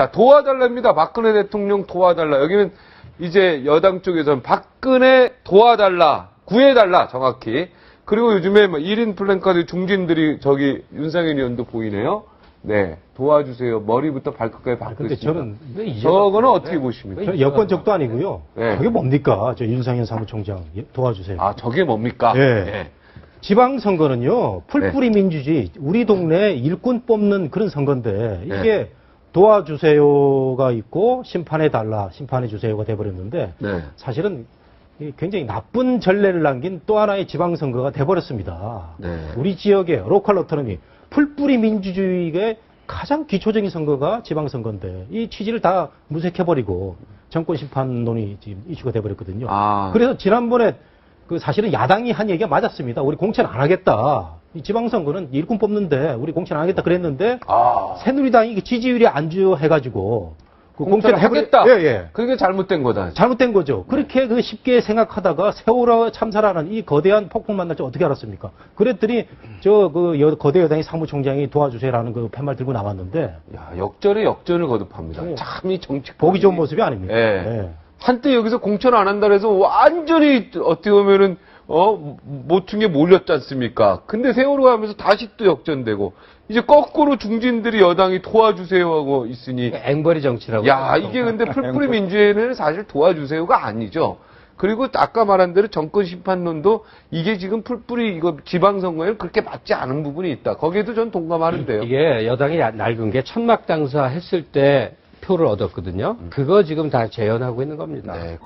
자, 도와달라입니다. 박근혜 대통령 도와달라. 여기는 이제 여당 쪽에서는 박근혜 도와달라, 구해달라, 정확히. 그리고 요즘에 뭐 1인 플랜카드 중진들이 저기 윤상현 의원도 보이네요. 네, 도와주세요. 머리부터 발끝까지 근데 있습니다. 저는 저거는 어떻게 보십니까? 저 여권적도 아니고요. 네. 그게 뭡니까? 저 윤상현 사무총장 예, 도와주세요. 아, 저게 뭡니까? 예. 예. 지방선거는요, 풀뿌리 네. 민주주의, 우리 동네 일꾼 뽑는 그런 선거인데, 네. 이게 도와주세요가 있고, 심판해 달라, 심판해 주세요가 돼버렸는데, 네. 사실은 이 굉장히 나쁜 전례를 남긴 또 하나의 지방선거가 돼버렸습니다. 네. 우리 지역의 로컬 오토노미, 풀뿌리 민주주의의 가장 기초적인 선거가 지방선거인데, 이 취지를 다 무색해버리고, 정권 심판론이 지금 이슈가 돼버렸거든요. 아. 그래서 지난번에 그 사실은 야당이 한 얘기가 맞았습니다. 우리 공천 안 하겠다. 이 지방선거는 일꾼 뽑는데 우리 공천 안 하겠다 그랬는데 아. 새누리당이 그 지지율이 안주해가지고 그 공천을 하겠다. 예, 예. 그게 잘못된 거다. 잘못된 거죠. 그렇게 그 쉽게 생각하다가 세월호 참사라는 이 거대한 폭풍 만날 줄 어떻게 알았습니까? 그랬더니 저 그 거대 여당의 사무총장이 도와주세요라는 그 팻말 들고 나왔는데 야, 역전에 역전을 거듭합니다. 네. 참이 정치 보기 좋은 모습이 아닙니다. 예. 예. 한때 여기서 공천 안 한다 그래서 완전히 어떻게 보면은 어 모퉁이에 몰렸지 않습니까? 근데 세월호 가면서 다시 또 역전되고 이제 거꾸로 중진들이 여당이 도와주세요 하고 있으니 앵벌이 정치라고. 야 이게 근데 풀뿌리 민주회는 사실 도와주세요가 아니죠. 그리고 아까 말한 대로 정권 심판론도 이게 지금 풀뿌리 이거 지방선거에 그렇게 맞지 않은 부분이 있다. 거기에도 전 동감하는데요. 이게 여당이 나- 낡은 게 천막 당사 했을 때 표를 얻었거든요. 그거 지금 다 재현하고 있는 겁니다. 네.